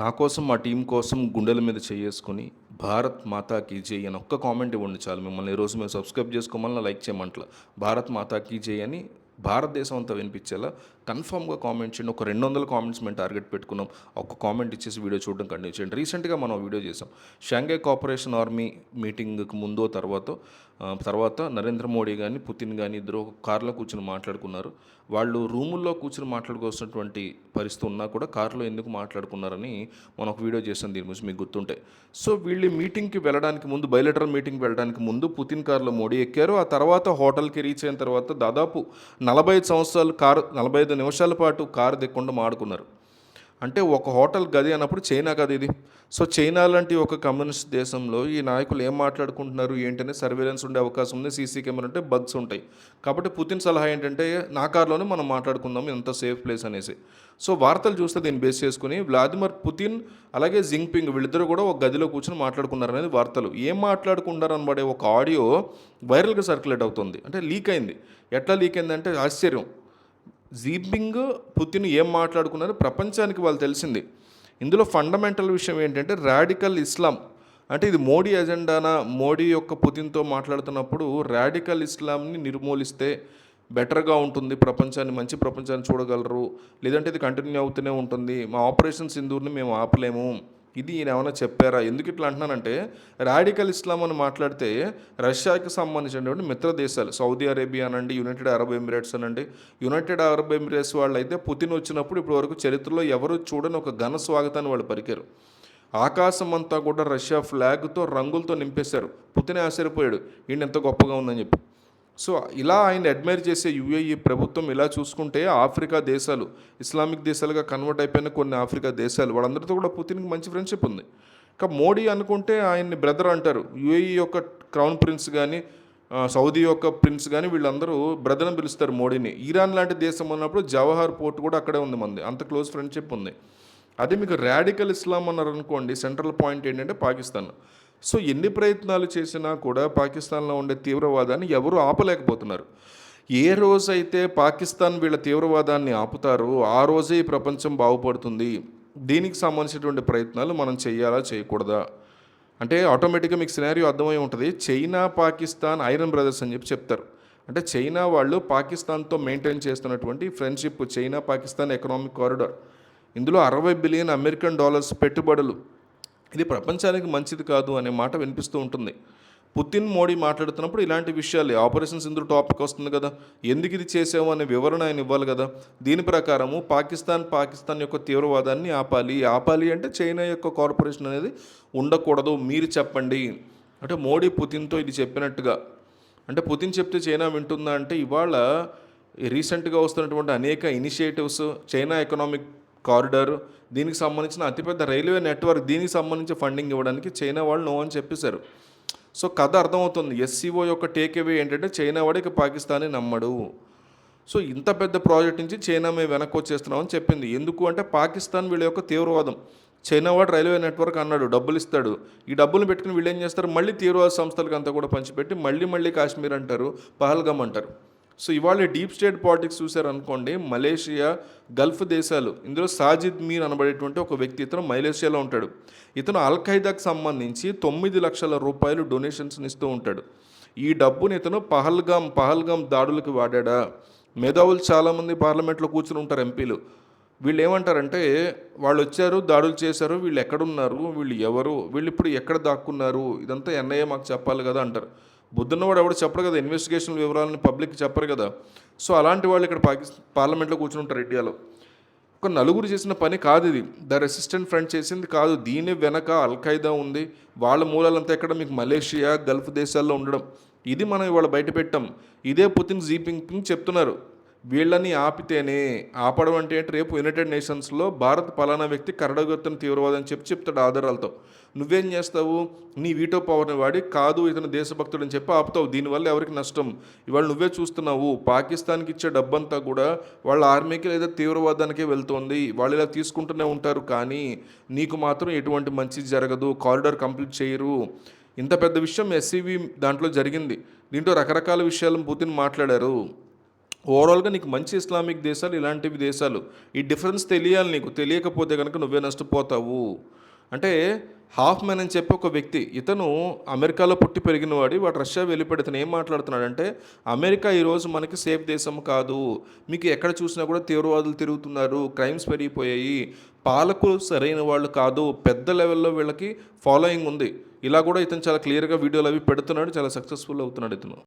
నా కోసం మా టీం కోసం గుండెల మీద చేసుకుని భారత్ మాతాకి జై అని ఒక్క కామెంట్ ఇవ్వండి చాలు. మిమ్మల్ని ఈరోజు మేము సబ్స్క్రైబ్ చేసుకోమని లైక్ చేయమంటలా. భారత్ మాతాకి జై అని భారతదేశం అంతా వినిపించేలా కన్ఫామ్గా కామెంట్ చేయండి. ఒక రెండు వందల కామెంట్స్ మేము టార్గెట్ పెట్టుకున్నాం. ఒక కామెంట్ ఇచ్చేసి వీడియో చూడడం కంటిన్యూ చేయండి. రీసెంట్గా మనం వీడియో చేసాం. షాంఘై కార్పొరేషన్ ఆర్మీ మీటింగ్కి ముందో తర్వాత తర్వాత నరేంద్ర మోడీ కానీ పుతిన్ కానీ ఇద్దరు ఒక కార్లో కూర్చొని మాట్లాడుకున్నారు. వాళ్ళు రూముల్లో కూర్చొని మాట్లాడుకోవాల్సినటువంటి పరిస్థితి ఉన్నా కూడా కార్లో ఎందుకు మాట్లాడుకున్నారని మనం ఒక వీడియో చేసాం. దీని గురించి మీకు గుర్తుంటే. సో వీళ్ళు మీటింగ్కి వెళ్ళడానికి ముందు బయలెటరల్ మీటింగ్కి వెళ్ళడానికి ముందు పుతిన్ కార్లో మోడీ ఎక్కారు. ఆ తర్వాత హోటల్కి రీచ్ అయిన తర్వాత దాదాపు నలభై ఐదు సంవత్సరాలు కారు నలభై ఐదు నిమిషాల పాటు కారు దిక్కుండా మాడుకున్నారు. అంటే ఒక హోటల్ గది అన్నప్పుడు చైనా గది ఇది. సో చైనా లాంటి ఒక కమ్యూనిస్ట్ దేశంలో ఈ నాయకులు ఏం మాట్లాడుకుంటున్నారు ఏంటనే సర్వేలెన్స్ ఉండే అవకాశం ఉంది సీసీ కెమెరా ఉంటే బగ్స్ ఉంటాయి. కాబట్టి పుతిన్ సలహా ఏంటంటే నా కార్లోనే మనం మాట్లాడుకుందాం ఎంత సేఫ్ ప్లేస్ అనేసి. సో వార్తలు చూస్తే దీన్ని బేస్ చేసుకుని వ్లాదిమిర్ పుతిన్ అలాగే జింగ్పింగ్ వీళ్ళిద్దరూ కూడా ఒక గదిలో కూర్చొని మాట్లాడుకున్నారు అనేది వార్తలు. ఏం మాట్లాడుకున్నారు అనబడే ఒక ఆడియో వైరల్గా సర్క్యులేట్ అవుతుంది. అంటే లీక్ అయింది. ఎట్లా లీక్ అయిందంటే ఆశ్చర్యం. జీబింగ్ పుతిన్ ఏం మాట్లాడుకున్నారో ప్రపంచానికి వాళ్ళు తెలిసింది. ఇందులో ఫండమెంటల్ విషయం ఏంటంటే రాడికల్ ఇస్లాం అంటే ఇది మోడీ ఎజెండానా మోడీ యొక్క పుతిన్తో మాట్లాడుతున్నప్పుడు రాడికల్ ఇస్లాంని నిర్మూలిస్తే బెటర్గా ఉంటుంది. ప్రపంచాన్ని మంచి ప్రపంచాన్ని చూడగలరు. లేదంటే ఇది కంటిన్యూ అవుతూనే ఉంటుంది. మా ఆపరేషన్ సింధూర్ని మేము ఆపలేము. ఇది ఈయన ఏమైనా చెప్పారా? ఎందుకు ఇట్లా అంటున్నానంటే రాడికల్ ఇస్లాం అని మాట్లాడితే రష్యాకి సంబంధించినటువంటి మిత్ర దేశాలు సౌదీ అరేబియా అనండి యునైటెడ్ అరబ్ ఎమిరేట్స్ అనండి యునైటెడ్ అరబ్ ఎమిరేట్స్ వాళ్ళు అయితే పుతిన్ వచ్చినప్పుడు ఇప్పటి వరకు చరిత్రలో ఎవరు చూడని ఒక ఘన స్వాగతాన్ని వాళ్ళు పరికారు ఆకాశం అంతా కూడా రష్యా ఫ్లాగ్తో రంగులతో నింపేశారు. పుతినే ఆశ్చర్యపోయాడు. ఈయన ఎంత గొప్పగా ఉందని చెప్పి. సో ఇలా ఆయన అడ్మైర్ చేసే యుఏఈ ప్రభుత్వం ఇలా చూసుకుంటే ఆఫ్రికా దేశాలు ఇస్లామిక్ దేశాలుగా కన్వర్ట్ అయిపోయిన కొన్ని ఆఫ్రికా దేశాలు వాళ్ళందరితో కూడా పుతిన్కి మంచి ఫ్రెండ్షిప్ ఉంది. ఇంకా మోడీ అనుకుంటే ఆయన్ని బ్రదర్ అంటారు. యుఏఈ యొక్క క్రౌన్ ప్రిన్స్ కానీ సౌదీ యొక్క ప్రిన్స్ కానీ వీళ్ళందరూ బ్రదర్ని పిలుస్తారు మోడీని. ఇరాన్ లాంటి దేశం ఉన్నప్పుడు జవహర్ పోర్ట్ కూడా అక్కడే ఉంది మంది. అంత క్లోజ్ ఫ్రెండ్షిప్ ఉంది. అదే మీకు రాడికల్ ఇస్లాం అన్నారు అనుకోండి సెంట్రల్ పాయింట్ ఏంటంటే పాకిస్తాన్. సో ఎన్ని ప్రయత్నాలు చేసినా కూడా పాకిస్తాన్లో ఉండే తీవ్రవాదాన్ని ఎవరు ఆపలేకపోతున్నారు. ఏ రోజైతే పాకిస్తాన్ వీళ్ళ తీవ్రవాదాన్ని ఆపుతారో ఆ రోజే ఈ ప్రపంచం బాగుపడుతుంది. దీనికి సంబంధించినటువంటి ప్రయత్నాలు మనం చేయాలా చేయకూడదా? అంటే ఆటోమేటిక్గా మీకు సినారియో అర్థమై ఉంటుంది. చైనా పాకిస్తాన్ ఐరన్ బ్రదర్స్ అని చెప్పి చెప్తారు. అంటే చైనా వాళ్ళు పాకిస్తాన్తో మెయింటైన్ చేస్తున్నటువంటి friendship China Pakistan economic corridor. ఇందులో అరవై బిలియన్ అమెరికన్ డాలర్స్ పెట్టుబడులు ఇది ప్రపంచానికి మంచిది కాదు అనే మాట వినిపిస్తూ ఉంటుంది. పుతిన్ మోడీ మాట్లాడుతున్నప్పుడు ఇలాంటి విషయాలు. ఆపరేషన్ సింధు టాపిక్ వస్తుంది కదా. ఎందుకు ఇది చేసాము అనే వివరణ ఆయన ఇవ్వాలి కదా. దీని ప్రకారము పాకిస్తాన్ పాకిస్తాన్ యొక్క తీవ్రవాదాన్ని ఆపాలి. ఆపాలి అంటే చైనా యొక్క కార్పొరేషన్ అనేది ఉండకూడదు. మీరు చెప్పండి. అంటే మోడీ పుతిన్తో ఇది చెప్పినట్టుగా. అంటే పుతిన్ చెప్తే చైనా వింటుందా అంటే ఇవాళ రీసెంట్గా వస్తున్నటువంటి అనేక ఇనిషియేటివ్స్ చైనా ఎకనామిక్ కారిడార్. దీనికి సంబంధించిన అతిపెద్ద రైల్వే నెట్వర్క్ దీనికి సంబంధించి ఫండింగ్ ఇవ్వడానికి చైనా వాళ్ళు నో అని చెప్పేశారు. సో కథ అర్థమవుతుంది. ఎస్సీఓ యొక్క టేక్ అవే ఏంటంటే చైనా వాడికి పాకిస్తాన్ని నమ్మడు. సో ఇంత పెద్ద ప్రాజెక్ట్ నుంచి చైనా మేము వెనక్కి వచ్చేస్తున్నామని చెప్పింది. ఎందుకు అంటే పాకిస్తాన్ వీళ్ళ యొక్క తీవ్రవాదం. చైనా వాడు రైల్వే నెట్వర్క్ అన్నాడు డబ్బులు ఇస్తాడు. ఈ డబ్బులు పెట్టుకుని వీళ్ళు ఏం చేస్తారు? మళ్ళీ తీవ్రవాద సంస్థలకు అంతా కూడా పంచిపెట్టి మళ్ళీ మళ్ళీ కాశ్మీర్ అంటారు పహల్గమ్ అంటారు. సో ఇవాళ డీప్ స్టేట్ పాలిటిక్స్ చూసారనుకోండి మలేషియా గల్ఫ్ దేశాలు ఇందులో సాజిద్ మీర్ అనబడేటువంటి ఒక వ్యక్తి ఇతను మలేషియాలో ఉంటాడు. ఇతను అల్ ఖైదాకు సంబంధించి తొమ్మిది లక్షల రూపాయలు డొనేషన్స్ని ఇస్తూ ఉంటాడు. ఈ డబ్బుని ఇతను పహల్గామ్ పహల్గామ్ దాడులకు వాడాడా? మేధావులు చాలామంది పార్లమెంట్లో కూర్చుని ఉంటారు ఎంపీలు. వీళ్ళు ఏమంటారంటే వాళ్ళు వచ్చారు దాడులు చేశారు వీళ్ళు ఎక్కడున్నారు వీళ్ళు ఎవరు వీళ్ళు ఇప్పుడు ఎక్కడ దాక్కున్నారు ఇదంతా ఎన్ఐఏ మాకు చెప్పాలి కదా అంటారు. బుద్ధున్నవాడు ఎవడు చెప్పరు కదా ఇన్వెస్టిగేషన్ వివరాలని పబ్లిక్ చెప్పరు కదా. సో అలాంటి వాళ్ళు ఇక్కడ పాకిస్తాన్ పార్లమెంట్లో కూర్చుని ఉంటారు ఇండియాలో. ఒక నలుగురు చేసిన పని కాదు ఇది. ద రెసిస్టెంట్ ఫ్రంట్ చేసింది కాదు. దీని వెనక అల్ఖైదా ఉంది. వాళ్ళ మూలాలంతా ఎక్కడ? మీకు మలేషియా గల్ఫ్ దేశాల్లో ఉండడం. ఇది మనం ఇవాళ బయట పెట్టాం ఇదే పుతిన్ జీపింగ్ చెప్తున్నారు. వీళ్ళని ఆపితేనే ఆపడం అంటే రేపు యునైటెడ్ నేషన్స్లో భారత్ పలానా వ్యక్తి కరడగొత్తిన తీవ్రవాదం చెప్పి చెప్తాడు ఆధారాలతో. నువ్వేం చేస్తావు? నీ వీటో పవర్ని వాడి కాదు ఇతను దేశభక్తుడు అని చెప్పి ఆపుతావు. దీనివల్ల ఎవరికి నష్టం? ఇవాళ నువ్వే చూస్తున్నావు. పాకిస్తాన్కి ఇచ్చే డబ్బంతా కూడా వాళ్ళ ఆర్మీకి లేదా తీవ్రవాదానికే వెళ్తోంది. వాళ్ళు ఇలా తీసుకుంటూనే ఉంటారు. కానీ నీకు మాత్రం ఎటువంటి మంచి జరగదు. కారిడార్ కంప్లీట్ చేయరు. ఇంత పెద్ద విషయం ఎస్సీవి దాంట్లో జరిగింది. దీంట్లో రకరకాల విషయాలను పుతిన్ మాట్లాడారు. ఓవరాల్గా నీకు మంచి ఇస్లామిక్ దేశాలు ఇలాంటివి దేశాలు. ఈ డిఫరెన్స్ తెలియాలి నీకు. తెలియకపోతే కనుక నువ్వే నష్టపోతావు. అంటే హాఫ్ మ్యాన్ అని చెప్పి ఒక వ్యక్తి ఇతను అమెరికాలో పుట్టి పెరిగిన వాడి వాడు రష్యా వెళ్ళిపోయి ఇతను ఏం మాట్లాడుతున్నాడంటే అమెరికా ఈరోజు మనకి సేఫ్ దేశం కాదు. మీకు ఎక్కడ చూసినా కూడా తీవ్రవాదులు తిరుగుతున్నారు. క్రైమ్స్ పెరిగిపోయాయి. పాలకులు సరైన వాళ్ళు కాదు. పెద్ద లెవెల్లో వీళ్ళకి ఫాలోయింగ్ ఉంది. ఇలా కూడా ఇతను చాలా క్లియర్గా వీడియోలు అవి పెడుతున్నాడు. చాలా సక్సెస్ఫుల్ అవుతున్నాడు ఇతను.